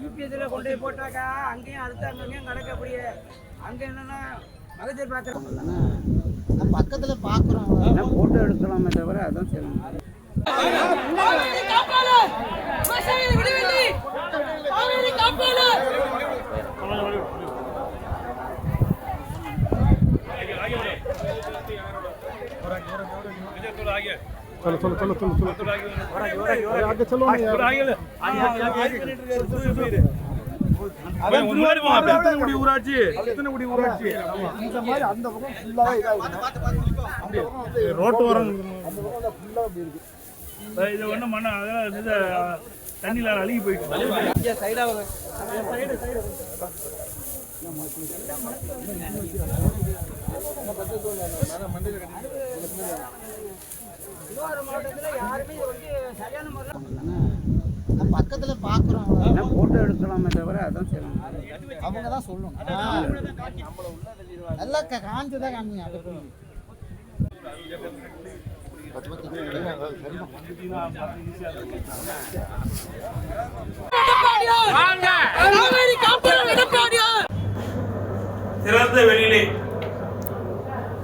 யூபிஎஸ்ல கொண்டு போய் போட்டாக்கா அங்கேயும் அறுத்தாங்க அங்கேயும் கிடக்க அப்படியே. அங்க என்னன்னா மகஜர் பாக்குறோம் பக்கத்துல பாக்குறோம். போட்டோ எடுக்கலாமே தவிர அதான் செய்யணும். காவேரி காப்பாளர் விவசாயிகளை விடுவில்லை காவேரி காப்பாளர் இந்த மாதிரி அந்த பக்கம் ஃபுல்லாவே இதாயிருக்கு ரோட்டு ஓரம் அந்த பக்கம் ஃபுல்லா அப்படி இருக்கு. இது ஒன்றும் இது தண்ணியில் அழுகி போயிட்டு திருவாரூர் மாவட்டத்துல யாருமே இது வந்து சரியான முறையில் பக்கத்துல பாக்குறோம். போட்டோ எடுக்கலாமே தவிர அதான் செய்யணும். அவங்க தான் சொல்லணும் நல்லா க- காஞ்சதா காமிங்க திறந்த வெளியிலே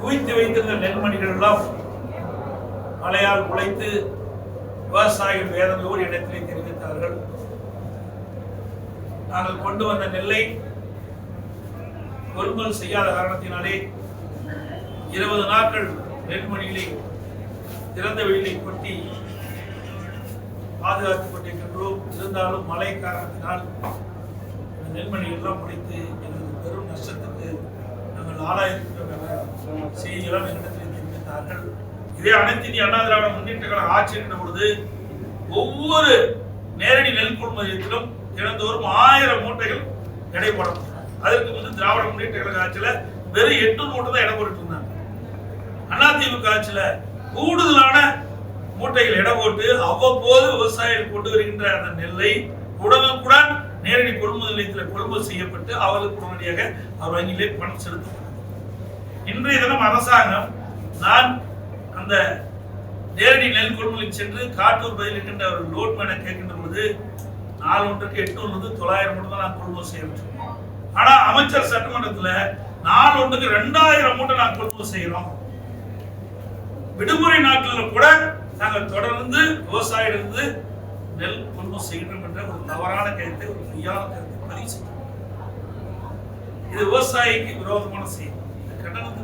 குவித்து வைத்திருந்த நெல்மணிகள் எல்லாம் மழையால் குலைத்து விவசாயிகள் வேதனையோடு இடத்திலே தெரிவித்தார்கள். நாங்கள் கொண்டு வந்த நெல்லை கொள்முதல் செய்யாத காரணத்தினாலே இருபது நாட்கள் நெல்மணிகளை திறந்த வெளியிலே கொட்டி பாதுகாத்துக் கொண்டிருக்கின்றோம். இருந்தாலும் மழை காரணத்தினால் இந்த முடித்து எங்களுக்கு பெரும் நஷ்டத்துக்கு நாங்கள் ஆளாயிருக்கிறோம் செய்தியெல்லாம் எங்களிடத்தில் தெரிவித்தார்கள். இதே அனைத்து இந்திய அண்ணா திராவிட முன்னேற்ற கழக ஆட்சி இருக்கின்ற பொழுது ஒவ்வொரு நேரடி நெல் கொள்முதலத்திலும் தினந்தோறும் ஆயிரம் மூட்டைகள் எடைப்படும் அதற்கு வந்து திராவிட முன்னேற்ற கழக ஆட்சியில வெறும் எட்டு மூட்டை தான் இடம் போட்டு இருந்தாங்க. அதிமுக ஆட்சியில கூடுதலான மூட்டைகள் இடம் போட்டு அவ்வப்போது விவசாயிகள் கொண்டு வருகின்ற அந்த நெல்லை உடனுக்குடன் நேரடி கொள்முதல் நிலையத்தில் கொள்முதல் செய்யப்பட்டு அவர்களுக்கு உடனடியாக அவர் வங்கியிலே பணம் செலுத்தப்பட்டது. இன்றைய தினம் அரசாங்கம் நான் அந்த நேரடி நெல் கொள்முதலுக்கு சென்று காட்டூர் பதில் இருக்கின்ற ஒரு லோட்மேனை கேட்கின்ற பொழுது நாலு ஒன்றுக்கு எட்டு ஒன்று தொள்ளாயிரம் மூட்டை தான் நான் கொள்முதல் செய்ய ஆனால் ஆனா அமைச்சர் சட்டமன்றத்தில் நாலு ஒன்றுக்கு ரெண்டாயிரம் மூட்டை நான் கொள்முதல் செய்யறோம். விடுமுறை நாட்களில் கூட நாங்கள் தொடர்ந்து விவசாயிலிருந்து நெல் கொள்முதல் செய்கின்றோம் என்ற ஒரு தவறான கருத்தை ஒரு பொய்யான கருத்தை பதிவு செய்யும் இது விவசாயிக்கு விரோதமான செய்தி இந்த கண்டனத்துக்குரியது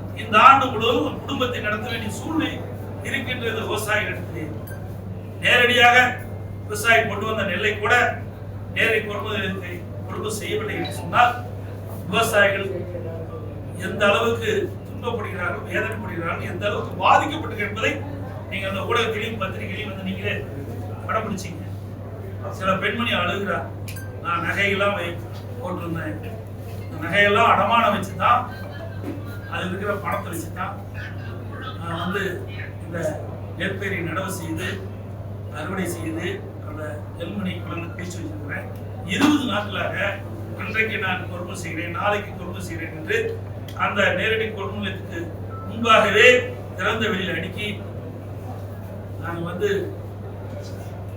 இந்த ஆண்டு முழுவதும் குடும்பத்தை நடத்த வேண்டிய சூழ்நிலை இருக்கின்றது விவசாயிகளுக்கு நேரடியாக விவசாயி கொண்டு வந்த நெல்லை கூட நேரடி கொள்முதலுக்கு கொள்முதல் செய்யவில்லை என்று சொன்னால் விவசாயிகள் எந்த அளவுக்கு துன்பப்படுகிறார்கள் வேதனைப்படுகிறார்கள் எந்த அளவுக்கு பாதிக்கப்பட்டு என்பதை நீங்க அந்த ஊடகத்திலையும் பத்திரிகையிலையும் வந்து நீங்களே படம் பிடிச்சீங்க சில பெண்மணி அழுகிறா நான் நகையெல்லாம் வை போட்டிருந்தேன். நகையெல்லாம் அடமானம் வச்சு தான் அதில் இருக்கிற பணத்தை வச்சு தான் நான் வந்து இந்த நெற்பயிரை நடவு செய்து அறுவடை செய்து அந்த நெல்மணி குழந்தை பேச்சு வச்சிருக்கிறேன். இருபது நாட்களாக அன்றைக்கு நான் கொள்முதல் செய்கிறேன் நாளைக்கு கொள்முதல் செய்கிறேன் என்று அந்த நேரடி கொள்முதலுக்கு முன்பாகவே திறந்த வெளியில் அடுக்கி நாங்கள் வந்து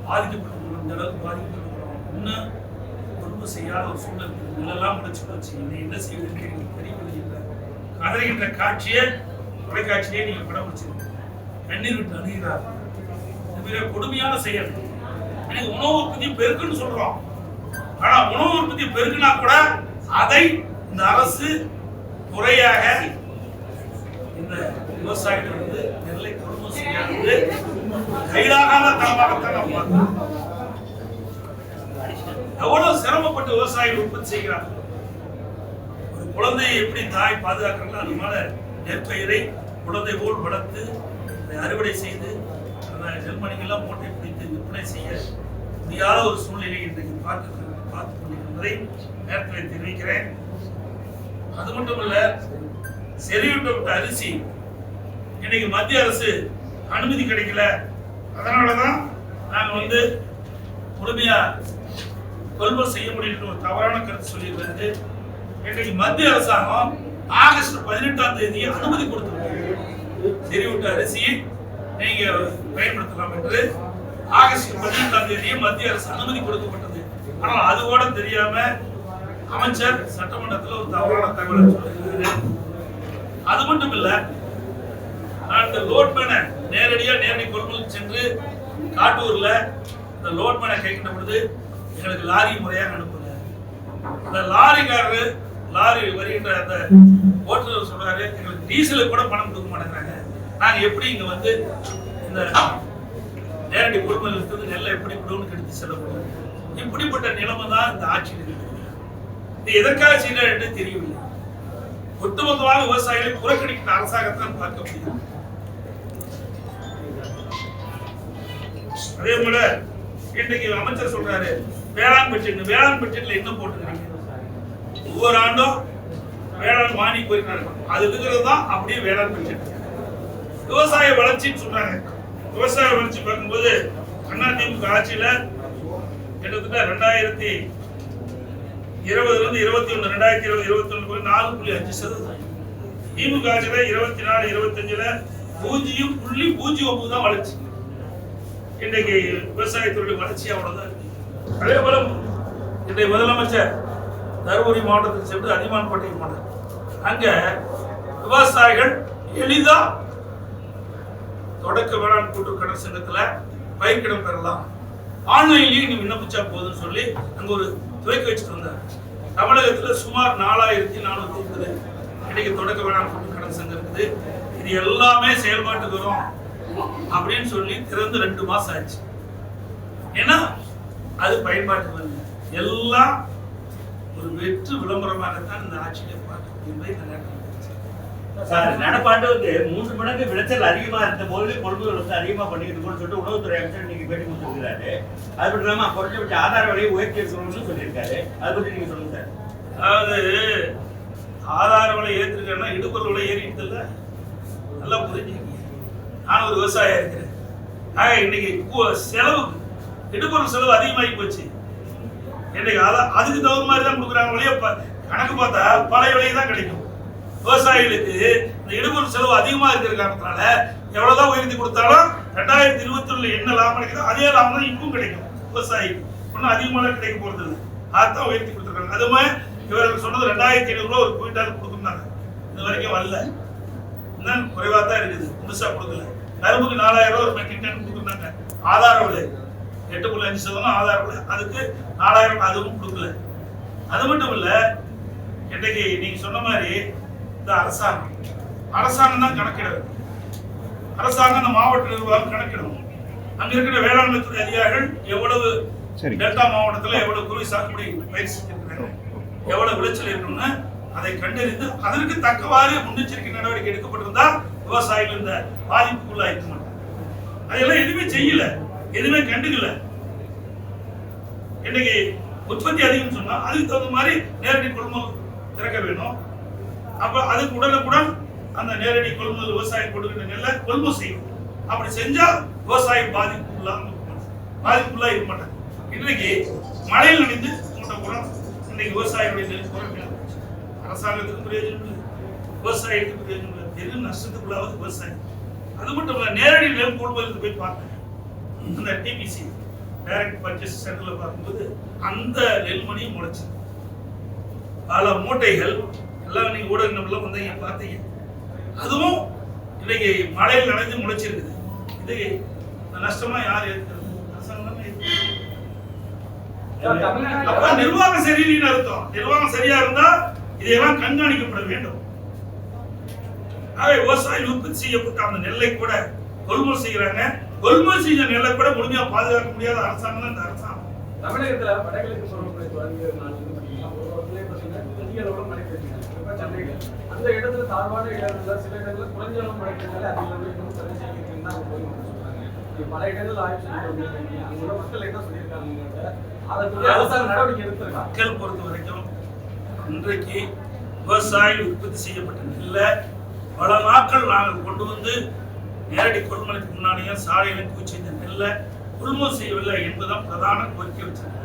பாதிக்கப்பட்டிருக்கிறோம் இந்த அளவுக்கு பாதிக்கப்பட்டிருக்கிறோம். இன்னும் கொள்முதல் செய்யாத ஒரு சூழல் இருக்குது. நிலெல்லாம் முடிச்சு போச்சு. என்ன செய்வதற்கு எனக்கு தெரியவில்லை. கதறுகின்ற காட்சியை தொலைக்காட்சியிலே நீங்க படம் வச்சிருக்கீங்க. கண்ணீர் விட்டு அணுகிறார் மிக கொடுமையான செயல். எனக்கு உணவு உற்பத்தி பெருக்குன்னு சொல்றோம். ஆனா உணவு உற்பத்தி பெருக்குனா கூட அதை இந்த அரசு முறையாக இந்த விவசாயிகள் வந்து நெல்லை குடும்பம் செய்யாது அப்படிங்கிறது கைலாகாத தரமாகத்தான் நாம் எவ்வளவு சிரமப்பட்டு விவசாயிகள் உற்பத்தி செய்கிறாங்க குழந்தையை எப்படி தாய் பாதுகாக்கிறாங்களோ அது மேல நெற்பயிரை குழந்தை போல் வளர்த்து அதை அறுவடை செய்து அந்த நெல்மணிகள்லாம் மூட்டை பிடித்து விற்பனை செய்ய முடியாத ஒரு சூழ்நிலை இன்றைக்கு பார்த்து பார்த்து கொண்டிருப்பதை நேரத்தில் தெரிவிக்கிறேன். அது மட்டும் இல்ல செறியூட்டப்பட்ட அரிசி இன்னைக்கு மத்திய அரசு அனுமதி கிடைக்கல. அதனாலதான் நாங்கள் வந்து முழுமையா கொள்முதல் செய்ய முடியும் ஒரு தவறான கருத்து சொல்லியிருக்கிறது. இன்றைக்கு மத்திய அரசாங்கம் ஆகஸ்ட் பதினெட்டாம் தேதி அனுமதி கொடுத்திருக்காங்க செறிவூட்ட அரிசியை நீங்க பயன்படுத்தலாம் என்று. ஆகஸ்ட் பதினெட்டாம் தேதி மத்திய அரசு அனுமதி கொடுக்கப்பட்டது. ஆனால் அது கூட தெரியாம அமைச்சர் சட்டமன்றத்தில் ஒரு தவறான தகவலை அது மட்டும் இல்ல நான் இந்த லோட்மேனை நேரடியாக நேரடி கொள்முதல் சென்று காட்டூர்ல இந்த லோட்மேனை கேட்கின்ற பொழுது எங்களுக்கு லாரி முறையாக அனுப்புங்க. அந்த லாரிக்காரரு லாரி வருகின்ற அந்த ஓட்டுநர் சொல்றாரு எங்களுக்கு டீசலுக்கு கூட பணம் கொடுக்க மாட்டேங்கிறாங்க. நாங்க எப்படி இங்க வந்து இந்த நேரடி கொள்முதல் இருக்கிறது நெல்லை எப்படி விடுவோம்னு எடுத்து செல்ல முடியும்? இப்படிப்பட்ட நிலைமை தான் இந்த ஆட்சியில் இருக்குது. இது எதற்காக செய்யணும் என்று தெரியவில்லை. ஒட்டுமொத்தமாக விவசாயிகளை புறக்கணிக்கிற அரசாங்கத்தான் பார்க்க முடியும். அதே போல இன்றைக்கு அமைச்சர் சொல்றாரு வேளாண் பட்ஜெட் வேளாண் பட்ஜெட்ல என்ன போட்டுக்கிறீங்க ஒவ்வொரு ஆண்டும் வேளாண் மானி போயிருக்காங்க அது இருக்கிறது தான் அப்படியே வேளாண் பட்ஜெட் விவசாய வளர்ச்சின்னு சொல்றாங்க. விவசாய வளர்ச்சி பார்க்கும்போது அதிமுக ஆட்சியில கிட்டத்தட்ட ரெண்டாயிரத்தி இருபதுல இருந்து இருபத்தி ஒன்று ரெண்டாயிரத்தி இருபது இருபத்தி ஒண்ணு நாலு புள்ளி அஞ்சு சதவீதம். திமுக ஆட்சியில இருபத்தி நாலு இருபத்தஞ்சுல பூஜ்ஜியம் புள்ளி பூஜ்ஜியம் ஒன்பது தான் வளர்ச்சி. இன்றைக்கு விவசாயத்துறையுடைய வளர்ச்சி அவ்வளவுதான் இருக்கு. அதே போல இன்றைய முதலமைச்சர் தருமபுரி மாவட்டத்தில் சென்று அதிமான்பட்டினம் போனார் அங்க விவசாயிகள் எளிதா தொடக்க வேளாண் கூட்டுறவு கடன் சங்கத்தில் பயிர்க்கடன் பெறலாம். ஆன்லைன்லயே நீ விண்ணப்பிச்சா போதும்னு சொல்லி அங்கே ஒரு துவக்கி வச்சுட்டு வந்தார். தமிழகத்தில் சுமார் நாலாயிரத்தி நானூற்றி இருக்குது இன்னைக்கு தொடக்க வேளாண் கூட்டுறவு கடன் சங்கம் இருக்குது. இது எல்லாமே செயல்பாட்டுக்கு வரும் அப்படின்னு சொல்லி திறந்து ரெண்டு மாசம் ஆச்சு. ஏன்னா அது பயன்பாட்டுக்கு வரல. எல்லாம் ஒரு வெற்று விளம்பரமாகத்தான் இந்த ஆட்சியை பார்க்க முடியும் இந்த நேரத்தில் தெரிவிச்சுக்கிறேன். சார் நடப்பாண்டு வந்து மூன்று மடங்கு விளைச்சல் அதிகமா இருந்த போது கொள்முதல் வந்து அதிகமா பண்ணிட்டு இருக்கோம்னு சொல்லிட்டு உணவுத்துறை அமைச்சர் நீங்க பேட்டி கொடுத்துருக்காரு அது மட்டும் இல்லாம குறைஞ்சபட்ச ஆதார விலையை உயர்த்தி இருக்கணும்னு சொல்லியிருக்காரு. அதை பத்தி நீங்க சொல்லுங்க சார். அதாவது ஆதார விலை ஏற்றிருக்கேன்னா இடுபொருள் விலை ஏறிட்டு இல்ல நல்லா புரிஞ்சுக்கங்க நான் ஒரு விவசாயியா இருக்கிறேன். ஆக இன்னைக்கு செலவு இடுபொருள் செலவு அதிகமாகி போச்சு. இன்னைக்கு அதான் அதுக்கு தகுந்த மாதிரி தான் கொடுக்குறாங்க ஒழிய ப- கணக்கு பார்த்தா பழைய விலை தான் கிடைக்கும். விவசாயிகளுக்கு இந்த இடுபொருள் செலவு அதிகமாக இருக்கிற காரணத்தினால எவ்வளோதான் உயர்த்தி கொடுத்தாலும் ரெண்டாயிரத்தி இருபத்தி ஒண்ணுல என்ன லாபம் கிடைக்குதோ அதே லாபம் தான் இப்பவும் கிடைக்கும். விவசாயிக்கு. ஒன்றும் அதிகமாக கிடைக்க போகிறது இல்லை. அதான் உயர்த்தி கொடுத்துருக்காங்க. அதுவுமே இவர்கள் சொன்னது ரெண்டாயிரத்தி ஐநூறுரூவா ஒரு குவிண்டால் கொடுக்குறாங்க இது வரைக்கும் வரல. இன்னும் குறைவாக தான் இருக்குது. முழுசாக கொடுக்கல. கரும்புக்கு நாலாயிரம் ரூபாய் ஒரு மெட்ரிக் டன் கொடுக்குறாங்க ஆதார விலை எட்டு புள்ளி அஞ்சு சதவீதம் ஆதார அதுக்கு நாலாயிரம் அதுவும் கொடுக்கல. அது மட்டும் இல்ல இன்னைக்கு நீங்க சொன்ன மாதிரி இந்த அரசாங்கம் அரசாங்கம் தான் கணக்கிடுறது அரசாங்கம் அந்த மாவட்ட நிர்வாகம் கணக்கிடும். அங்க இருக்கிற வேளாண்மை துறை அதிகாரிகள் எவ்வளவு டெல்டா மாவட்டத்துல எவ்வளவு குருவி சாகுபடி செஞ்சிருக்கிறாங்க எவ்வளவு விளைச்சல் இருக்கணும்னு அதை கண்டறிந்து அதற்கு தக்கவாறு முன்னெச்சரிக்கை நடவடிக்கை எடுக்கப்பட்டிருந்தா விவசாயிகள் இந்த பாதிப்புக்குள்ளாயிருக்க மாட்டாங்க. அதெல்லாம் எதுவுமே செய்யல. எதுவுமே கண்டுக்கல. இன்னைக்கு உற்பத்தி அதிகம் சொன்னா அதுக்கு தகுந்த மாதிரி நேரடி கொள்முதல் திறக்க வேணும். அப்ப அதுக்கு உடனுக்குடன் அந்த நேரடி கொள்முதல் விவசாயம் கொடுக்கிற நெல்லை கொள்முதல் செய்யும் அப்படி செஞ்சா விவசாயம் பாதிப்புள்ளாம பாதிப்புள்ளா இருக்க மாட்டாங்க. இன்னைக்கு மழையில் நனைந்து மூட்டை குடம் இன்னைக்கு விவசாயிகளுடைய நெல் குறைவு அரசாங்கத்துக்கு பிரயோஜனம் இல்லை. விவசாயத்துக்கு பிரயோஜனம் இல்லை. நஷ்டத்துக்குள்ளாவது விவசாயம். அது மட்டும் இல்ல நேரடி நெல் கொள்முதலுக்கு போய் பார்த்தேன் அந்த டிபிசி டைரக்ட் பர்ச்சேஸ் சென்டர்ல பார்க்கும்போது அந்த நெல்மணியும் முளைச்சு. பல மூட்டைகள் எல்லாம் நீங்க ஊடகங்கள்ல வந்தீங்க பார்த்தீங்க. அதுவும் இன்னைக்கு மழையில் நனைஞ்சு முளைச்சிருக்குது. இது நஷ்டமா யார் ஏற்கிறது அரசாங்கம். அப்ப நிர்வாகம் சரியில்லைன்னு அர்த்தம். நிர்வாகம் சரியா இருந்தா இதையெல்லாம் கண்காணிக்கப்பட வேண்டும். ஆகவே விவசாயம் உற்பத்தி செய்யப்பட்ட அந்த நெல்லை கூட கொள்முதல் செய்யறாங்க. கொள்முதல் செஞ்ச நெல்லை கூட முழுமையா பாதுகாக்க முடியாத அரசாங்கம் தான் இந்த அரசாங்கம். தமிழகத்துல வடகிழக்கு பருவமழை தொடங்கிய நாள் அந்த இடத்துல தாழ்வான இடங்கள்ல சில இடங்கள்ல குறைஞ்ச அளவு மழை பெய்யனால அதிக அளவு இன்னும் தடை செய்திருக்குன்னு தான் சொல்றாங்க பல இடங்கள் ஆய்வு செஞ்சு வந்திருக்காங்க அங்க உள்ள மக்கள் என்ன சொல்லியிருக்காங்க அதற்கு அரசாங்கம் நடவடிக்கை எடுத்திருக்காங்க. மக்கள் பொறுத்த வரைக்கும் இன்றைக்கு விவசாயிகள் உற்பத்தி செய்யப்பட்ட நெல்லை பல நாட்கள் நாங்கள் கொண்டு வந்து நேரடி கொள்முதலுக்கு முன்னாடியே சாலையில இந்த நெல்லை கொள்முதல் செய்யவில்லை என்பதுதான் பிரதான கோரிக்கை வச்சிருக்காங்க.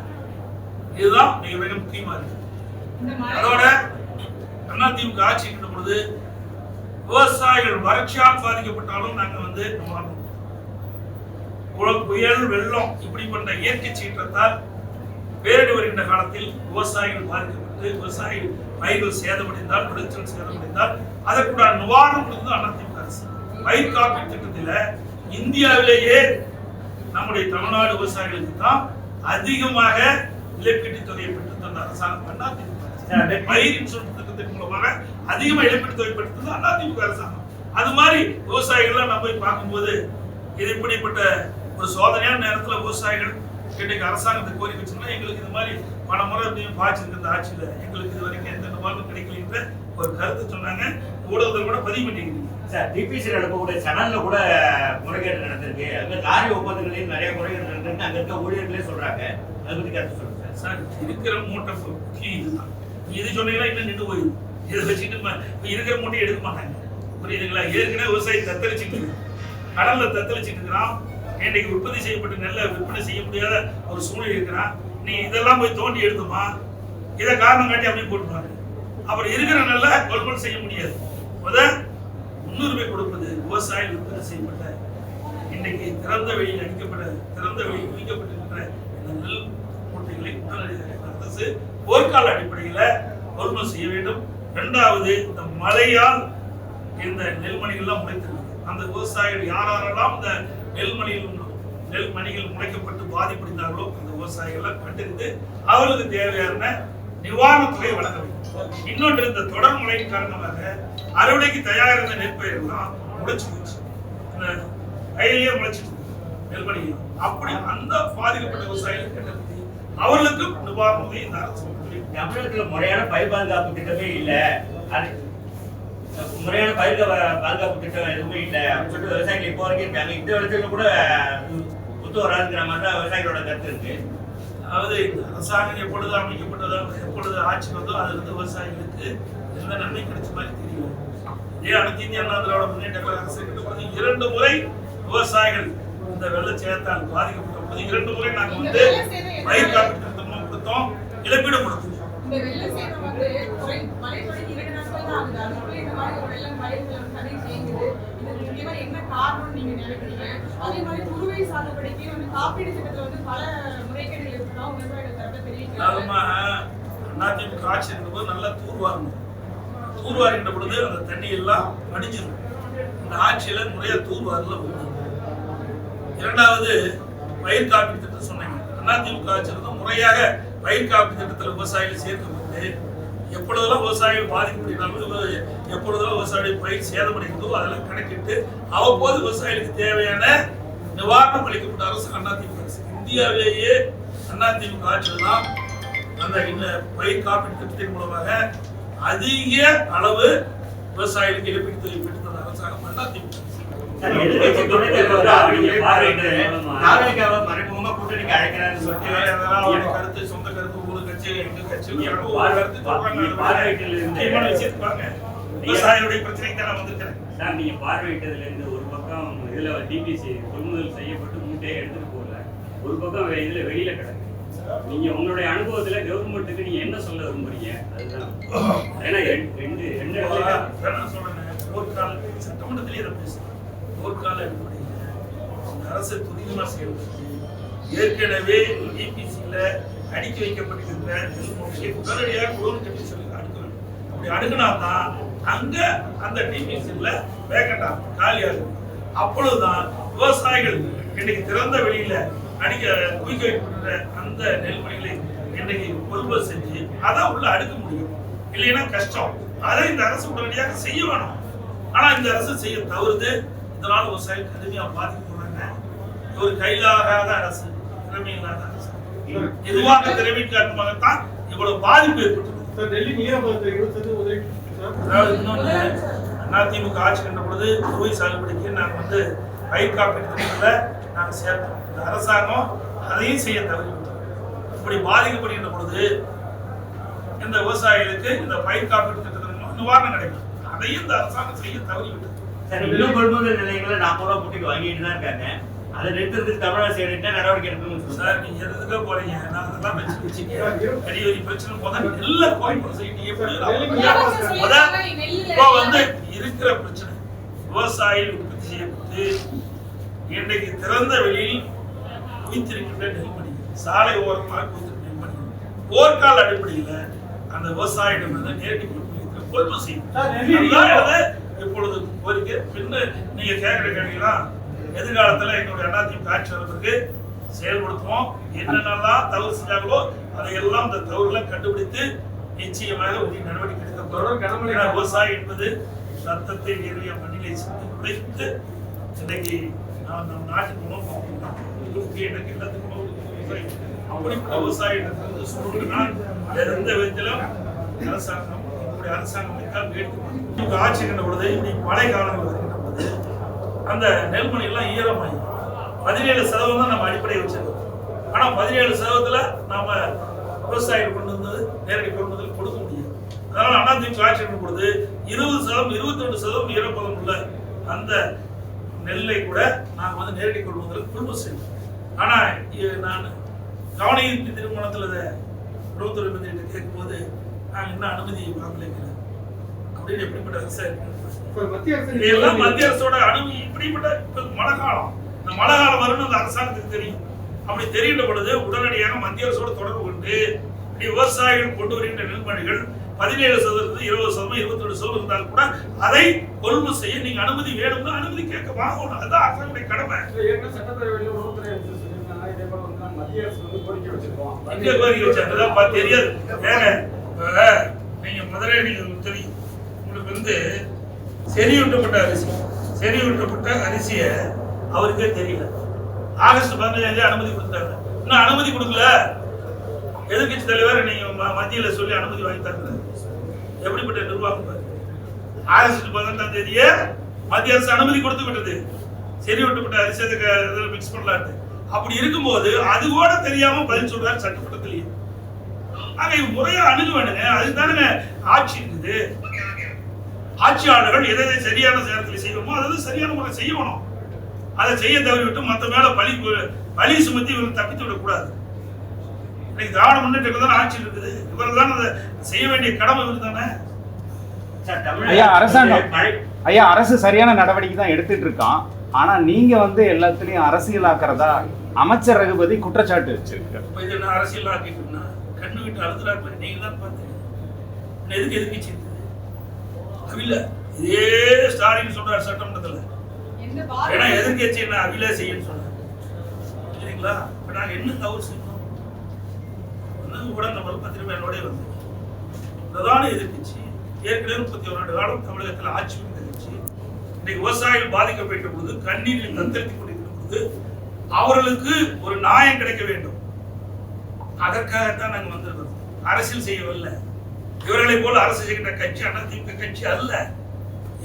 இதுதான் மிக மிக முக்கியமா இருக்கு. அதோட அதிமுக ஆட்சி இருக்கின்ற பொழுது விவசாயிகள் வறட்சியால் பாதிக்கப்பட்டாலும் நாங்க வந்து புல- புயல் வெள்ளம் இப்படிப்பட்ட இயற்கை சீற்றத்தால் பேரிடி வருகின்ற காலத்தில் விவசாயிகள் பாதிக்கப்பட்டு விவசாயிகள் பயிர்கள் சேதமடைந்தால் விளைச்சல் சேதமடைந்தால் அதற்குண்டான நிவாரணம் கொடுத்தது அதிமுக அரசு. பயிர் காப்பீட்டு திட்டத்தில இந்தியாவிலேயே நம்முடைய தமிழ்நாடு விவசாயிகளுக்கு தான் அதிகமாக இழப்பீட்டுத் தொகையை பெற்று தந்த அரசாங்கம். பயிர் இன்சூரன்ஸ் திட்டத்தின் மூலமாக அதிகமா இழப்பீட்டுத் தொகை பெற்றது அதிமுக அரசாங்கம். அது மாதிரி விவசாயிகள்லாம் நம்ம போய் பார்க்கும்போது இது இப்படிப்பட்ட ஒரு சோதனையான நேரத்துல விவசாயிகள் இன்னைக்கு அரசாங்கத்தை கோரிக்கை வச்சுன்னா எங்களுக்கு இது மாதிரி பல முறை பாய்ச்சிருக்கு இந்த ஆட்சியில. எங்களுக்கு இது வரைக்கும் எந்த நிவாரணம் கிடைக்கலன்ற ஒரு கருத்து சொன்னாங்க. ஊடகத்தில் கூட பதிவு பண்ணிக்கிறீங்க சார் டிபிசி நடக்கக்கூடிய சனல்ல கூட முறைகேடு நடந்திருக்கு. அங்க லாரி ஒப்பந்தங்களையும் நிறைய முறைகேடு நடந்திருக்கு. அங்க இருக்க ஊழியர்களே சொல்றாங்க. அதை பத்தி கருத்து சொல்லுங்க சார். சார் இருக்கிற மூட்டை முக்கியம் இதுதான் இது சொன்னீங்கன்னா இன்னும் நின்று போயிடும் இதை வச்சுட்டு இருக்கிற மூட்டையை எடுக்க மாட்டாங்க. புரியுதுங்களா? ஏற்கனவே விவசாயி தத்தளிச்சுட்டு இருக்கு. கடல்ல தத்தளிச்சுட்டு இருக்கிறான். இன்னைக்கு உற்பத்தி செய்யப்பட்ட நெல்லை விற்பனை செய்ய முடியாத ஒரு சூழ்நிலை இருக்கிறான் நீ இதெல்லாம் போய் தோண்டி எடுத்துமா இதை காரணம் காட்டி அப்படியே போட்டுப்பாரு. அப்புறம் இருக்கிற நெல்லை கொள்முதல் செய்ய முடியாது. முதல் முன்னுரிமை கொடுப்பது விவசாயிகள் விற்பனை செய்யப்பட்ட இன்னைக்கு திறந்த வெளியில் அடிக்கப்பட்ட திறந்த வெளியில் குவிக்கப்பட்டிருக்கிற இந்த நெல் மூட்டைகளை உடனடியாக அரசு போர்க்கால அடிப்படையில் கொள்முதல் செய்ய வேண்டும். இரண்டாவது இந்த மழையால் இந்த நெல்மணிகள்லாம் முளைத்திருக்கு அந்த விவசாயிகள் யாரெல்லாம் இந்த நெல்மணிகள் நெல்மணிகள் முளைக்கப்பட்டு பாதிப்படைந்தார்களோ அந்த விவசாயிகளை கண்டறிந்து அவர்களுக்கு தேவையான நிவாரணத் வழங்க வேண்டும். இன்னொன்று இந்த தொடர் முறையின் காரணமாக அறுவடைக்கு தயாராக இருந்த நெற்பயிர்கள்லாம் முளைச்சு போச்சு. கையிலேயே முளைச்சிட்டு அப்படி அந்த பாதிக்கப்பட்ட விவசாயிகளை கண்டறிந்து அவர்களுக்கும் நிவாரண உதவி இந்த அரசு தமிழகத்துல முறையான பயிர் பாதுகாப்பு திட்டமே இல்லை. முறையான பயிர் பாதுகாப்பு திட்டம் எதுவுமே இல்லை. அப்படின்னு சொல்லிட்டு விவசாயிகள் இப்போ வரைக்கும் இருக்காங்க. இந்த வருஷத்துல கூட புத்து வராதுங்கிற மாதிரி தான் விவசாயிகளோட கருத்து இருக்கு. அதாவது அரசாங்கம் எப்பொழுது அமைக்கப்பட்டதோ எப்பொழுது ஆட்சி வந்தோ அதுல இருந்து விவசாயிகளுக்கு எந்த நன்மை கிடைச்ச மாதிரி தெரியல இதே அனைத்து இந்திய அண்ணா திராவிட முன்னேற்ற கழக அரசு பொழுது இரண்டு முறை விவசாயிகள் இந்த வெள்ளச்சேதத்தால் பாதிக்கப்பட்ட பொழுது இரண்டு முறை நாங்க வந்து பயிர் காப்பீட்டு திட்டமும் கொடுத்தோம் இழப்பீடு கொடுத்தோம். வெள்ள வந்து வந்து என்ன காரணம்னு நீங்க நினைக்கிறீங்க? அதே மாதிரி குறுவை சாகுபடிக்கு வந்து காப்பீடு திட்டத்துல வந்து பல இருக்கிறதா விவசாயிகள் தரப்புல தெரிவிக்கிறாங்க. அதுமா அதிமுக ஆட்சி இருக்கிற போது நல்லா தூர்வாரணும் தூர்வாரின்ற பொழுது அந்த தண்ணி எல்லாம் அடிஞ்சிடும் இந்த ஆட்சியில நிறைய தூர்வாரில் ஒண்ணு இரண்டாவது பயிர் காப்பீடு திட்டம் சொன்னாங்க. அதிமுக ஆட்சி முறையாக பயிர் காப்பீடு திட்டத்தில் விவசாயிகள் சேர்க்கப்பட்டு எப்பொழுதெல்லாம் விவசாயிகள் பாதிக்கப்படுகிறார்களோ எப்பொழுதெல்லாம் விவசாயிகள் பயிர் சேதமடைகிறதோ அதெல்லாம் கணக்கிட்டு அவ்வப்போது விவசாயிகளுக்கு தேவையான நிவாரணம் அளிக்கப்பட்ட அரசு அதிமுக அரசு. இந்தியாவிலேயே அதிமுக ஆட்சியில் தான் அந்த பயிர் காப்பீட்டு திட்டத்தின் மூலமாக அதிக அளவு விவசாயிகளுக்கு இழப்பீட்டு பெற்று அரசாங்கம் கருத்து சொந்த கருத்து ஒரு கட்சி எங்க கட்சி நீங்க எனக்கு ஒரு பார்வை- கருத்து சொல்றாங்க. நீங்க பார்வையிட்டதுல இருந்து- முக்கியமான விஷயத்துக்கு வாங்க. விவசாயிகளுடைய பிரச்சனைக்கு தான் வந்திருக்கிறேன் சார் நீங்க பார்வையிட்டதுல இருந்து ஒரு பக்கம் இதுல டிபிசி கொள்முதல் செய்யப்பட்டு மூட்டையை எடுத்துட்டு போகல ஒரு பக்கம் இதுல வெளியில கிடக்கு நீங்க உங்களுடைய அனுபவத்துல கவர்மெண்ட்டுக்கு நீங்க என்ன சொல்ல விரும்புறீங்க? அதுதான். ஏன்னா ரெண்டு ரெண்டு சொல்றேன் போர்க்கால சட்டமன்றத்திலே இதை பேசுறேன். போர்க்கால அரசு துரிதமா செயல்பட்டு ஏற்கனவே டிபிசியில அடுக்கி வைக்கப்பட்டிருக்கிற நெல்முறையை உடனடியாக குளோன் கட்டி சொல்லி அடுக்க வேண்டும் அப்படி அடுக்கினாதான் அங்க அந்த டிபிசியில வேக்கண்டா காலியாகும். அப்பொழுதுதான் விவசாயிகள் இன்னைக்கு திறந்த வெளியில அடிக்க குவிக்க வைக்கின்ற அந்த நெல்மணிகளை இன்னைக்கு கொள்முதல் செஞ்சு அதை உள்ள அடுக்க முடியும். இல்லைன்னா கஷ்டம். அதை இந்த அரசு உடனடியாக செய்ய வேணும். ஆனா இந்த அரசு செய்ய தவறுது. இதனால விவசாயிகள் கடுமையா பாதிக்கப்படுறாங்க ஒரு கையிலாகாத அரசு திறமை இல்லாத அரசு. நிர்வாக திறமை காரணமாகத்தான் இவ்வளவு பாதிப்பு ஏற்பட்டுள்ளது அதாவது இன்னொன்று அதிமுக ஆட்சி கண்ட பொழுது குறுவை சாகுபடிக்கு நாங்கள் வந்து பயிர் காப்பீட்டு திட்டத்தில் நாங்கள் சேர்த்தோம். இந்த அரசாங்கம் அதையும் செய்ய தவறிவிட்டோம் இப்படி பாதிக்கப்படுகின்ற பொழுது இந்த விவசாயிகளுக்கு இந்த பயிர் காப்பீட்டு திட்டத்தின் மூலம் நிவாரணம் கிடைக்கும். அதையும் இந்த அரசாங்கம் செய்ய தவறிவிட்டது சார் இன்னும் கொள்முதல் நிலையங்களை நாற்பது ரூபா கூட்டிட்டு வாங்கிட்டு தான் இருக்காங்க. அதை நிறுத்துறதுக்கு தமிழக அரசு என்ன நடவடிக்கை எடுக்கணும்னு சொல்லுங்க. சார் நீங்க எதுக்காக போறீங்க? நான் அதெல்லாம் வச்சு வச்சுக்க பெரிய பிரச்சனை போதா? எல்லாம் கோயம்புத்தூர் சைடு எப்படி அதான் இப்போ வந்து இருக்கிற பிரச்சனை. விவசாயிகள் உற்பத்தி செய்யப்பட்டு இன்றைக்கு திறந்த வெளியில் குவித்திருக்கின்ற நெல்மணி சாலை ஓரமாக குவித்திருக்கிற நெல்மணி போர்க்கால அடிப்படையில் அந்த விவசாயிடம் வந்து நேரடி கொள்முதல் கொள்முதல் செய்யும். இப்பொழுது கோரிக்கை பின்ன நீங்க கேட்கிற கேள்விலாம் எதிர்காலத்துல எங்களுடைய அதிமுக ஆட்சி வரதுக்கு செயல்படுத்துவோம். என்னென்னலாம் தவறு செஞ்சாங்களோ அதையெல்லாம் இந்த தவறுகளை கண்டுபிடித்து நிச்சயமாக உரிய நடவடிக்கை எடுக்கப்படும் தொடர் கனமழை ஏன்னா விவசாயி என்பது ரத்தத்தை நிறைய மண்ணிலை சிந்து உழைத்து இன்னைக்கு நாம் நம் நாட்டுக்கு உணவு கொடுக்கிறோம். எனக்கு எல்லாத்துக்கும் உணவு கொடுக்கிறோம் விவசாயி. எந்த விதத்திலும் அரசாங்கம் நம்முடைய அரசாங்கம் வைத்தால் ஆட்சி கண்ட பொழுது இன்னைக்கு மழை காலம் வருகின்ற அந்த நெல்மணி எல்லாம் ஈரமாயி பதினேழு சதவீதம் தான் நம்ம அடிப்படையை வச்சிருக்கோம் ஆனா பதினேழு சதவீதத்துல நாம விவசாயிகள் கொண்டு வந்து நேரடி கொள்முதல் கொடுக்க முடியாது அதனால அதிமுக ஆட்சி இருக்கும் பொழுது இருபது சதவீதம் இருபத்தி ரெண்டு சதவீதம் ஈரப்பதம் உள்ள அந்த நெல்லை கூட நாங்க வந்து நேரடி கொள்முதல் கொள்முதல் செய்வோம் ஆனா இ- நான் கவனஈர்ப்பு திருமணத்துல இதை உணவுத்துறை மந்திரிட்ட கேட்கும்போது நாங்க இன்னும் அனுமதி வாங்கலைங்கிறேன் அப்படின்னு எப்படிப்பட்ட விவசாயம் சார் மத்திய அரசு இதெல்லாம் மத்திய அரசோட அனுமதி இப்படிப்பட்ட இப்ப மழை காலம். இந்த மழை காலம் வரும்னு அந்த அரசாங்கத்துக்கு தெரியும். அப்படி தெரிகின்ற பொழுது உடனடியாக மத்திய அரசோட தொடர்பு கொண்டு விவசாயிகள் கொண்டு வருகின்ற நெல்மணிகள் பதினேழு சதவீதம் இருபது சதவீதம் இருபத்தி ரெண்டு சதவீதம் இருந்தால் கூட அதை கொள்முதல் செய்ய நீங்க அனுமதி வேணும்னா அனுமதி கேட்க வாங்கணும். அதுதான் அரசாங்களுடைய கடமை. எங்க கோரிக்கை வச்சாங்கதான் பார்த்து தெரியாது. இப்ப நீங்க முதல்ல நீங்க தெரியும். உங்களுக்கு வந்து செறியூட்டப்பட்ட அரிசி செறியூட்டப்பட்ட அரிசிய அவருக்கே தெரியல. ஆகஸ்ட் பதினஞ்சாம் அனுமதி கொடுத்தாங்க. இன்னும் அனுமதி கொடுக்கல. எதிர்க்கட்சி தலைவர் நீங்க மத்தியில சொல்லி அனுமதி வாங்கி தரல. எப்படிப்பட்ட நிர்வாகம் ஆகஸ்ட் பதினெட்டாம் தேதியே மத்திய அரசு அனுமதி கொடுத்து விட்டது. செறியூட்டப்பட்ட அரிசி அதுக்கு மிக்ஸ் பண்ணலான்னு அப்படி இருக்கும்போது அது கூட தெரியாம பதில் சொல்றாரு சட்டமன்றத்திலேயே. ஆக முறையா அணுக வேணுங்க அதுதானுங்க ஆட்சி இருக்குது. ஆட்சியாளர்கள் எதை எதை சரியான நேரத்தில் செய்வோமோ அதை சரியான முறை செய்யணும். அதை செய்ய தவறிவிட்டு மற்ற மேல பழி பழி சுமத்தி இவங்க தப்பித்து விடக்கூடாது. இன்னைக்கு திராவிட முன்னேற்ற தான் ஆட்சி இருக்குது. இவர்கள் தான் அதை செய்ய வேண்டிய கடமை இவர் தானே சார் ஐயா, அரசாங்கம். ஐயா அரசு சரியான நடவடிக்கை தான் எடுத்துட்டு இருக்கான். ஆனா நீங்க வந்து எல்லாத்துலயும் அரசியலாக்குறதா அமைச்சர் ரகுபதி குற்றச்சாட்டு வச்சிருக்கு. இப்ப இது என்ன அரசியல் ஆக்கிட்டுனா கண்ணு விட்டு அழுதுறா நீங்க தான் பார்த்தீங்க எதுக்கு எதிர்க்கட்சி இருக்குது அவில இதே ஸ்டாலின் சொல்றாரு சட்டமன்றத்துல. ஏன்னா பாதிப்பு எதிர்க்கட்சி என்ன அவில செய்யன்னு சொன்னாங்க சரிங்களா இப்ப நாங்க என்ன தவறு செய்யணும் கூட நம்ம பத்திரிகையோட வந்து பிரதான எதிர்க்கட்சி ஏற்கனவே முப்பத்தி ஒரு ஆண்டு காலம் தமிழகத்தில் ஆட்சி புரிந்த கட்சி. இன்னைக்கு விவசாயிகள் பாதிக்கப்பட்ட பொழுது கண்ணீரில் தத்தெடுத்துக் கொண்டிருக்கும் பொழுது அவர்களுக்கு ஒரு நியாயம் கிடைக்க வேண்டும். அதற்காகத்தான் நாங்கள் வந்திருக்கிறோம். அரசியல் செய்யவில்லை. இவர்களை போல அரசு செய்கின்ற கட்சி அதிமுக கட்சி அல்ல.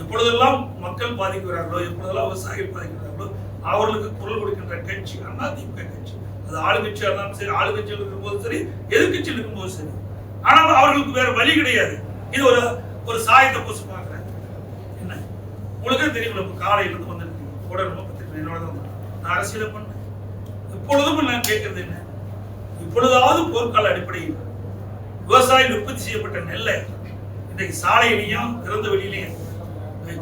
எப்பொழுதெல்லாம் மக்கள் பாதிக்கிறார்களோ எப்பொழுதெல்லாம் விவசாயிகள் பாதிக்கிறார்களோ அவர்களுக்கு குரல் கொடுக்கின்ற கட்சி அதிமுக கட்சி. அது ஆளுங்கட்சியாக இருந்தாலும் சரி ஆளுங்கட்சியில் இருக்கும்போது சரி எதிர்கட்சியில் இருக்கும்போது சரி. ஆனால் அவர்களுக்கு வேற வழி கிடையாது. இது ஒரு ஒரு சாயத்தை பூசி பார்க்குறாங்க என்ன? உங்களுக்கே தெரியும் இப்போ காலையிலிருந்து வந்துருக்கீங்க. கூட நம்ம பத்திரிகை என்னோட தான் நான் அரசியலை பண்ணேன். இப்பொழுதும் நான் கேட்கறது என்ன? இப்பொழுதாவது போர்க்கால அடிப்படையில் விவசாயம் உற்பத்தி செய்யப்பட்ட நெல்லை இன்றைக்கு சாலையிலையும் திறந்த வெளியிலையும்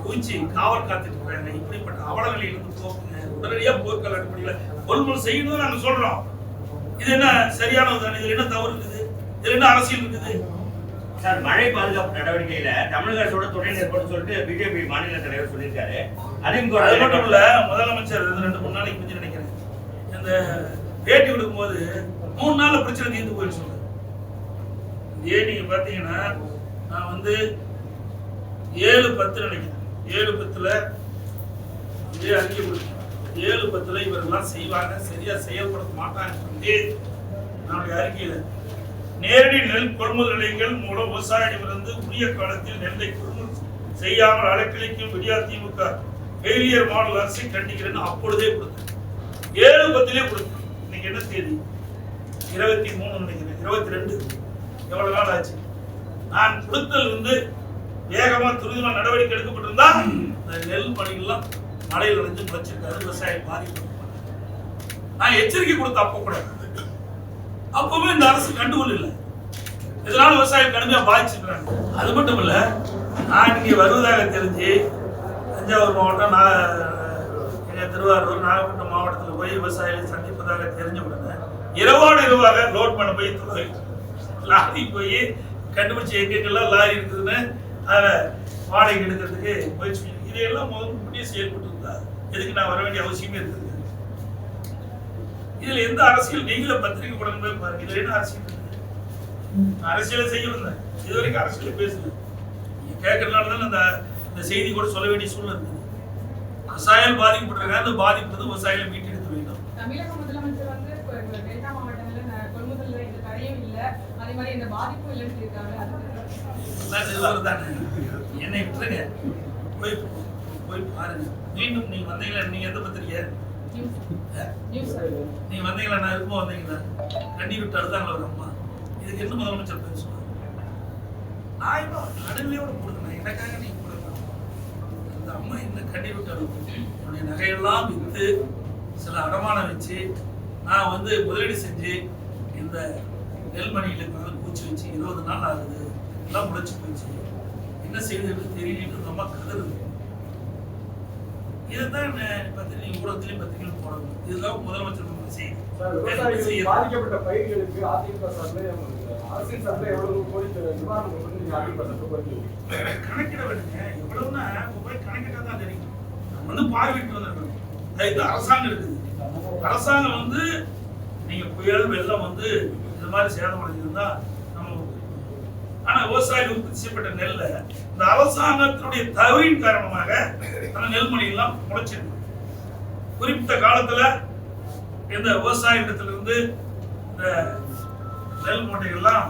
குவிச்சு காவல் காத்துட்டு இருக்கிறாங்க. இப்படிப்பட்ட அவலங்களிலிருந்து நிலையிலிருந்து போக்குங்க. உடனடியாக போர்க்கால அடிப்படையில் கொள்முதல் செய்யணும் நாங்க சொல்றோம். இது என்ன சரியானது தானே? இதுல என்ன தவறு இருக்குது? இதுல என்ன அரசியல் இருக்குது? சார் மழை பாதுகாப்பு நடவடிக்கையில தமிழக அரசோட துணை நிற்போம்னு சொல்லிட்டு பிஜேபி மாநில தலைவர் சொல்லியிருக்காரு. அதிமுக அது மட்டும் இல்ல முதலமைச்சர் ரெண்டு மூணு நாளைக்கு முந்தி நினைக்கிறேன். இந்த பேட்டி கொடுக்கும்போது மூணு நாள்ல பிரச்சனை தீர்ந்து போயிடுச்சு சொல்றாரு. ஏன் நீங்க பாத்தீங்கன்னா நான் வந்து ஏழு பத்து நினைக்கிறேன். ஏழு பத்துல இதே அறிக்கை கொடுத்தோம் ஏழு பத்துல இவரெல்லாம் செய்வாங்க. சரியா செயல்படுத்த மாட்டாங்க சொல்லி நம்முடைய அறிக்கையில நேரடி நெல் கொள்முதல் நிலையங்கள் மூலம் விவசாயிகளிடமிருந்து உரிய காலத்தில் நெல்லை கொள்முதல் செய்யாமல் அலைக்கழிக்கும் விடியா திமுக ஃபெயிலியர் மாடல் அரசை கண்டிக்கிறேன்னு அப்பொழுதே கொடுத்தேன். ஏழு பத்திலே கொடுத்தேன். இன்னைக்கு என்ன தேதி? இருபத்தி மூணு நினைக்கிறேன். இருபத்தி ரெண்டு. எவ்வளவு நாள் ஆச்சு? நான் கொடுத்தல் வந்து வேகமா துரிதமா நடவடிக்கை எடுக்கப்பட்டிருந்தா நெல் பணிகள்லாம் மழையில் நனைஞ்சு முளைச்சிருக்காரு விவசாயம் பாதிப்பு. நான் எச்சரிக்கை கொடுத்த அப்போ கூட. அப்பவுமே இந்த அரசு கண்டுகொள்ள இல்லை இதனால விவசாயம் கடுமையா பாதிச்சிருக்கிறாங்க. அது மட்டும் இல்ல நான் இங்கே வருவதாக தெரிஞ்சு தஞ்சாவூர் மாவட்டம் நான் எங்க திருவாரூர் நாகப்பட்டினம் மாவட்டத்தில் போய் விவசாயிகளை சந்திப்பதாக தெரிஞ்ச உடனே இரவோடு இரவாக லோட் பண்ண போய் துறை லாரி போய் கண்டுபிடிச்சி எங்கெங்கெல்லாம் லாரி இருக்குதுன்னு அதை வாடகை எடுக்கிறதுக்கு முயற்சி இதையெல்லாம் முதல் முன்னே செயல்பட்டு எதுக்கு நான் வர வேண்டிய அவசியமே இருக்குது இதுல எந்த அரசியல் நீங்கள பத்திரிகை படம் போய் பாருங்க. இதுல என்ன அரசியல் அரசியலை செய்ய வந்தேன். இது வரைக்கும் அரசியல் பேசல. நீங்க கேட்கறதுனால தான் இந்த இந்த செய்தி கூட சொல்ல வேண்டிய சூழ்நிலை இருக்குது. விவசாயம் பாதிக்கப்பட்டிருக்காங்க அந்த பாதிப்பு விவசாயிகளை மீட்டெடுத்து வேண்டும். தமிழக முதலமைச்சர் வந்து டெல்டா மாவட்டங்கள்ல கொள்முதல்ல இந்த தடையும் இல்ல. அதே மாதிரி இந்த பாதிப்பும் இல்லைன்னு தானே என்னை விட்டுருங்க. போய் போய் பாருங்க. மீண்டும் நீங்க வந்தீங்களா? நீங்க எந்த பத்திரிக்கை? நீங்க வந்தீங்களா? நான் இருக்கும் வந்தீங்களா? கண்ணீர் விட்டு அழுதாங்களா ஒரு அம்மா? இதுக்கு என்ன முதலமைச்சர் பேசுவாங்க நான் இன்னும் நடுநிலையோட கொடுக்கணும். எனக்காக நீங்க கொடுக்கலாம் அந்த அம்மா என்ன கண்ணீர் விட்டு அழுகும் என்னுடைய நகையெல்லாம் விற்று சில அடமானம் வச்சு நான் வந்து முதலீடு செஞ்சு இந்த நெல்மணிகளுக்கு வந்து பூச்சி வச்சு இருபது நாள் ஆகுது. எல்லாம் முளைச்சு போச்சு. என்ன செய்யுதுன்னு தெரியலன்னு அந்த அம்மா கதறுது இதுதான் பத்திரிகை நீங்க ஊடகத்திலையும் பத்திரிகையிலும் போடணும் இதுதான் முதலமைச்சர் செய்யல. பாதிக்கப்பட்ட பயிர்களுக்கு அதிமுக சார்பில் அரசின் சார்பில் எவ்வளவு கோடி நிவாரணம் வந்து நீங்க அதிமுக சார்பில் கோரிக்கை கணக்கிட வேணுங்க எவ்வளவுன்னா போய் கணக்கிட்டா தான் தெரியும். நம்ம வந்து பார்வையிட்டு வந்திருக்கணும் அதுக்கு அரசாங்கம் இருக்குது. அரசாங்கம் வந்து நீங்க புயல் வெள்ளம் வந்து இது மாதிரி சேதம் அடைஞ்சிருந்தா ஆனா விவசாயிகள் உற்பத்தி செய்யப்பட்ட நெல்லை இந்த அரசாங்கத்தினுடைய தவறின் காரணமாக அந்த நெல்மணி எல்லாம் முளைச்சிருக்கு. குறிப்பிட்ட காலத்துல இந்த விவசாயத்திலிருந்து இந்த நெல் மூட்டைகள்லாம்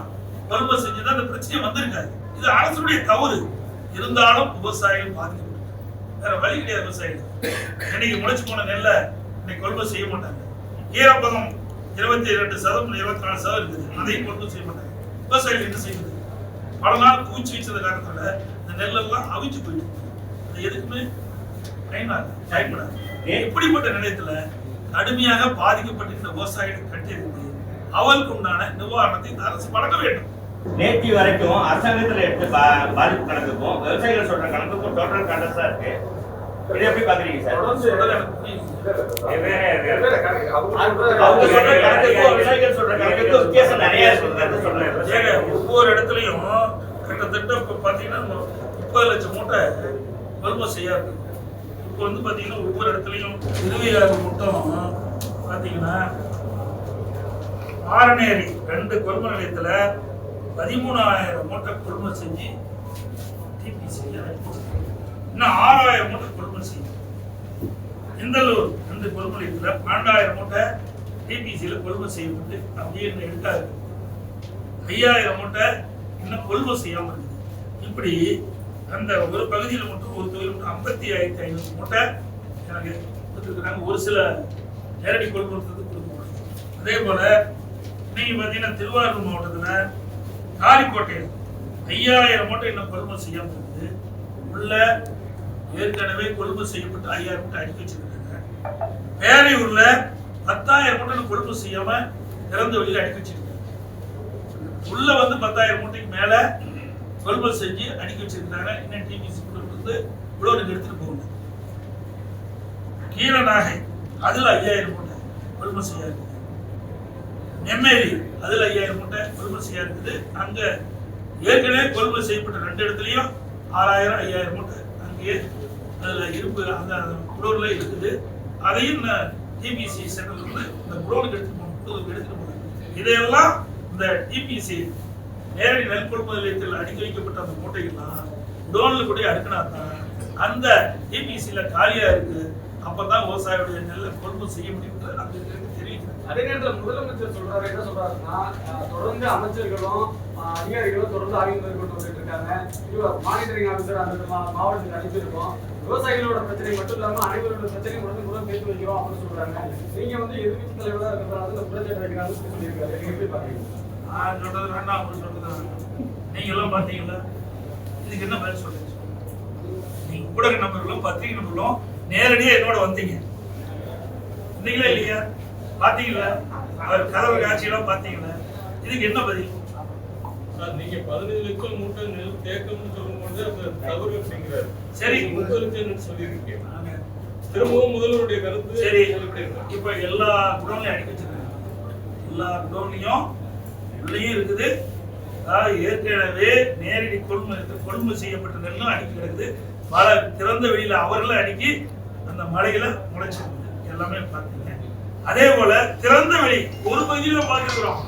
கொள்முதல் செஞ்சுதான் இந்த பிரச்சனை வந்திருக்காது. இது அரசுடைய தவறு. இருந்தாலும் விவசாயிகள் பாதிக்கப்பட்டு வேற வழி கிடையாது விவசாயிகள் இன்னைக்கு முளைச்சு போன நெல்லை இன்னைக்கு கொள்முதல் செய்ய மாட்டாங்க. ஈரப்பதம் இருபத்தி இரண்டு சதம் இருபத்தி நாலு சதவீதம் இருக்குது. அதையும் கொள்முதல் செய்ய மாட்டாங்க. விவசாயிகள் என்ன செய்யணும்? பல நாள் பூச்சி வச்சது காரணத்துல இந்த நெல்லெல்லாம் அவிச்சு போயிட்டு அது எதுக்குமே பயனாது பயன்படாது இப்படிப்பட்ட நிலையத்துல கடுமையாக பாதிக்கப்பட்டிருந்த விவசாயிகள் கட்டியிருந்து அவளுக்கு உண்டான நிவாரணத்தை இந்த அரசு வழங்க வேண்டும். நேற்று வரைக்கும் அரசாங்கத்தில் எடுத்து பா- பாதிப்பு கணக்குக்கும் விவசாயிகள் சொல்ற கணக்குக்கும் டோட்டல் தான் இருக்கு. இதை எப்படி பாக்குறீங்க சார்? ஒவ்வொரு இடத்துலயும் கிட்டத்தட்ட இப்ப பாத்தீங்கன்னா முப்பது லட்சம் மூட்டை கொள்முதல் செய்ய இருக்கு இப்போ வந்து பாத்தீங்கன்னா ஒவ்வொரு இடத்துலயும் இருபதாயிரம் மட்டும் பாத்தீங்கன்னா ஆரநேரி ரெண்டு கொள்முதல் நிலையத்துல பதிமூணாயிரம் மூட்டை கொள்முதல் செஞ்சு டிபிசி இன்னும் ஆறாயிரம் மூட்டை கொள்முதல் செய்யும். எந்தலூர் அந்த கொள்முதல் இருக்கிற பன்னெண்டாயிரம் மூட்டை டிபிசியில் கொள்முதல் செய்யப்பட்டு அப்படியே இன்னும் எடுக்காது ஐயாயிரம் மூட்டை இன்னும் கொள்முதல் செய்யாமல் இருக்குது. இப்படி அந்த ஒரு பகுதியில் மட்டும் ஒரு தொழில் மட்டும் ஐம்பத்தி ஆயிரத்தி ஐநூறு மூட்டை எனக்கு கொடுத்துருக்குறாங்க. ஒரு சில நேரடி கொள்முதலுக்கு முடியும். அதே போல் இன்னைக்கு பார்த்தீங்கன்னா திருவாரூர் மாவட்டத்தில் காரிக்கோட்டை ஐயாயிரம் மூட்டை இன்னும் கொள்முதல் செய்யாமல் இருக்குது. உள்ள ஏற்கனவே கொள்முதல் செய்யப்பட்டு ஐயாயிரம் மூட்டை அடுக்கி வச்சிருக்காங்க. பேரையூர்ல பத்தாயிரம் மூட்டை இன்னும் செய்யாம திறந்த வெளியில அடுக்கி வச்சிருக்காங்க. உள்ள வந்து பத்தாயிரம் மூட்டைக்கு மேல கொள்முதல் செஞ்சு அடுக்கி வச்சிருக்காங்க. இன்னும் டிபிசி வந்து உழவனுக்கு எடுத்துட்டு போகணும். கீழநாகை அதுல ஐயாயிரம் மூட்டை கொள்முதல் செய்யா இருக்குது. நெம்மேலி அதுல ஐயாயிரம் மூட்டை கொள்முதல் செய்ய இருக்குது. அங்க ஏற்கனவே கொள்முதல் செய்யப்பட்ட ரெண்டு இடத்துலயும் ஆறாயிரம் ஐயாயிரம் மூட்டை அங்கேயே அதில் இருப்பு அந்த குடோன்ல இருக்குது. அதையும் டிபிசி சென்டர்ல இருந்து இந்த குடோனுக்கு எடுத்துட்டு போகணும். குடோனுக்கு எடுத்துட்டு போகணும். இதையெல்லாம் இந்த டிபிசி நேரடி நெல் கொள்முதல் நிலையத்தில் அடுக்கி வைக்கப்பட்ட அந்த மூட்டைகள்லாம் குடோனில் கூட அடுக்கினா தான் அந்த டிபிசியில் காலியாக இருக்குது அப்போ தான் விவசாயியுடைய நெல்லை கொள்முதல் செய்ய முடியும் அந்த இதுக்கு தெரிவிக்கிறது அதே நேரத்தில் முதலமைச்சர் சொல்றாரு என்ன சொல்றாருன்னா தொடர்ந்து அமைச்சர்களும் அதிகாரிகளும் தொடர்ந்து ஆய்வு மேற்கொண்டு வந்துட்டு இருக்காங்க. இவர் மானிட்டரிங் ஆஃபீஸர் அந்த மாவட்டத்துக்கு அனுப்பியிருக்கோம் விவசாயிகளோட பிரச்சனை மட்டும் இல்லாம அனைவரோட பிரச்சனையும் வந்து முதல் பேசி வைக்கிறோம் அப்படின்னு சொல்றாங்க. நீங்க வந்து எதிர்ப்பு தலைவராக இருக்கிறதால இந்த பிரச்சனை வைக்கிறாங்கன்னு சொல்லியிருக்காரு. நீங்க எப்படி பாக்குறீங்க நான் சொல்றது வேண்டாம் அப்படின்னு சொல்றது நீங்க எல்லாம் பாத்தீங்களா இதுக்கு என்ன பதில் சொல்லுங்க நீங்க ஊடக நபர்களும் பத்திரிகை நபர்களும் நேரடியாக என்னோட வந்தீங்க. வந்தீங்களா இல்லையா? பாத்தீங்களா அவர் கதவு காட்சியெல்லாம் பாத்தீங்களா இதுக்கு என்ன பதில்? சார் நீங்க லட்சம் மூட்டை நெல் தேக்கம்னு சொல்லும்போது அது தவறு அப்படிங்கிறாரு. சரி. முப்பது லட்சம் சொல்லியிருக்கீங்க. திரும்பவும் முதல்வருடைய கருத்து சரி. இப்ப எல்லா குடோன்லயும் அடிக்க வச்சிருக்காங்க. எல்லா குடோன்லயும் உள்ளேயும் இருக்குது. அதாவது ஏற்கனவே நேரடி கொள்முதல் கொள்முதல் செய்யப்பட்ட நெல்லும் அடுக்கி கிடக்குது. திறந்த வெளியில அவர்களும் அடுக்கி அந்த மலையில முளைச்சிருக்குது. எல்லாமே பார்த்தீங்க. அதே போல திறந்த வெளி ஒரு பகுதியில பார்த்துக்கிறோம்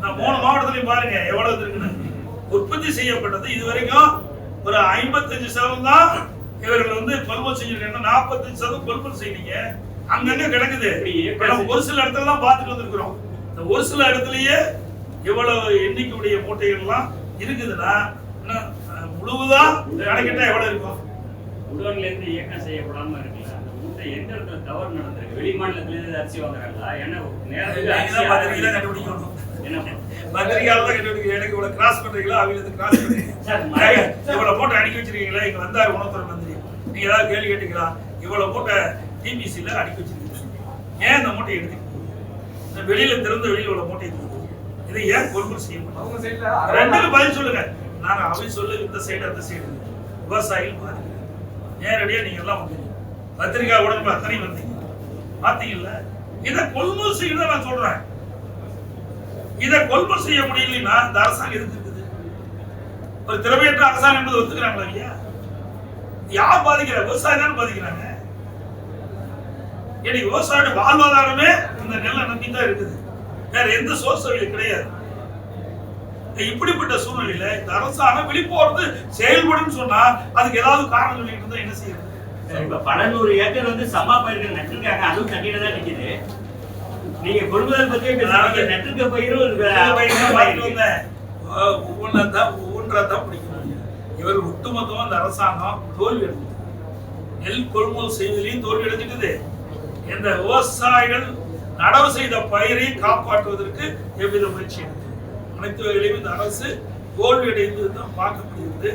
நான் மூணு மாவட்டத்திலையும் பாருங்க எவ்வளவு இருக்குன்னு. உற்பத்தி செய்யப்பட்டது இது வரைக்கும் ஒரு ஐம்பத்தஞ்சு சதவீதம் தான். இவர்கள் வந்து கொள்முதல் செஞ்சிருக்காங்க. நாற்பத்தஞ்சு சதவீதம் கொள்முதல் செய்யறீங்க அங்கங்க கிடக்குது. ஒரு சில இடத்துல தான் பார்த்துட்டு வந்திருக்கிறோம். இந்த ஒரு சில இடத்துலயே இவ்வளவு எண்ணிக்கையுடைய மூட்டைகள்லாம் இருக்குதுன்னா முழுவதா கணக்கிட்டா எவ்வளவு இருக்கும்? உடல்ல இருந்து இயக்கம் செய்யப்படாம மூட்டை எந்த இடத்துல தவறு நடந்திருக்கு? வெளி மாநிலத்துல இருந்து அரிசி வாங்குறாங்களா? ஏன்னா நேரத்துக்கு நீங்க பத்திரிகையில. கண்டுபிடிக்கணும். என்ன? பத்திரிகையால தான் கண்டுபிடிக்க எனக்கு இவ்வளவு கிராஸ் பண்றீங்களா? அவங்களுக்கு கிராஸ் பண்றீங்க. இவ்வளவு மூட்டை அடிக்க வச்சிருக்கீங்களா? இங்க வந்தாரு உணவுத்துறை மந்திரி. நீங்க ஏதாவது கேள்வி கேட்டீங்களா? இவ்வளவு மூட்டை டிபிசில அடிக்க வச்சிருக்கீங்க. ஏன் இந்த மூட்டை எடுத்து இந்த வெளியில திறந்த வெளியில உள்ள மூட்டை எடுத்து இதை ஏன் கொள்முதல் செய்ய மாட்டோம் அவங்க சைட்ல ரெண்டுக்கு பதில் சொல்லுங்க. நான் அவை சொல்லு இந்த சைடு அந்த சைடு விவசாயிகள் பாருங்க நேரடியா நீங்க எல்லாம் வந்தீங்க பத்திரிகா உடம்பு அத்தனை வந்து. பாத்தீங்கல்ல இதை கொள்முதல் செய்யணும் நான் சொல்றேன். இதை கொள்முதல் செய்ய முடியலன்னா இந்த அரசாங்கம் இருக்குது? ஒரு திறமையற்ற அரசாங்கம் என்பது ஒத்துக்கிறாங்களா ஐயா யார் பாதிக்கிற விவசாயம் தானே பாதிக்கிறாங்க. இன்னைக்கு விவசாய வாழ்வாதாரமே இந்த நெல்லை நம்பி தான் இருக்குது. வேற எந்த சோர்ஸ் கிடையாது. இப்படிப்பட்ட சூழ்நிலையில இந்த அரசாங்கம் விழிப்போர்ந்து செயல்படும் சொன்னா அதுக்கு ஏதாவது காரணம் சொல்லிட்டு இருந்தா என்ன செய்யறது? இப்ப ஏக்கர் வந்து சம்மா பயிர்கள் நட்டிருக்காங்க அதுவும் தண்ணியில தான் நிக்குது. நீங்க கொள்முதல் பத்தியே பேசுறீங்க. நட்டிருக்க பயிரும் இருக்கு. ஒவ்வொன்றா தான் ஒவ்வொன்றா தான் பிடிக்க முடியும். இவர் ஒட்டுமொத்தமா இந்த அரசாங்கம் தோல்வி அடைஞ்சது. நெல் கொள்முதல் செய்வதிலையும் தோல்வி அடைஞ்சிட்டது இந்த விவசாயிகள் நடவு செய்த பயிரை காப்பாற்றுவதற்கு எவ்வித முயற்சி அனைத்து வகையிலும் இந்த அரசு தோல்வி அடைந்தது தான் பார்க்க முடியுது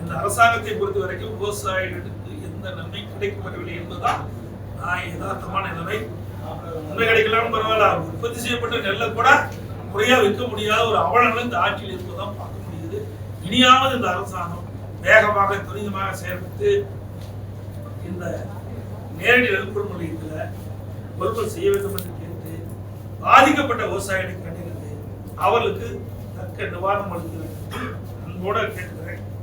இந்த அரசாங்கத்தை பொறுத்த வரைக்கும் விவசாயிகளுக்கு எந்த நன்மை கிடைக்கப்படவில்லை என்பதுதான் நான் யதார்த்தமான நிலை. உண்மை கிடைக்கலாம் பரவாயில்ல. உற்பத்தி செய்யப்பட்ட நெல்லை கூட முறையா விற்க முடியாத ஒரு அவலங்கள் இந்த ஆட்சியில் இருப்பதான் பார்க்க முடியுது. இனியாவது இந்த அரசாங்கம் வேகமாக துரிதமாக செயல்பட்டு இந்த நேரடி நெல் நிலையத்தில் கொள்முதல் செய்ய வேண்டும் என்று கேட்டு பாதிக்கப்பட்ட விவசாயிகளை கண்டிருந்து அவர்களுக்கு தக்க நிவாரணம் அளிக்க வேண்டும் அன்போட கேட்டு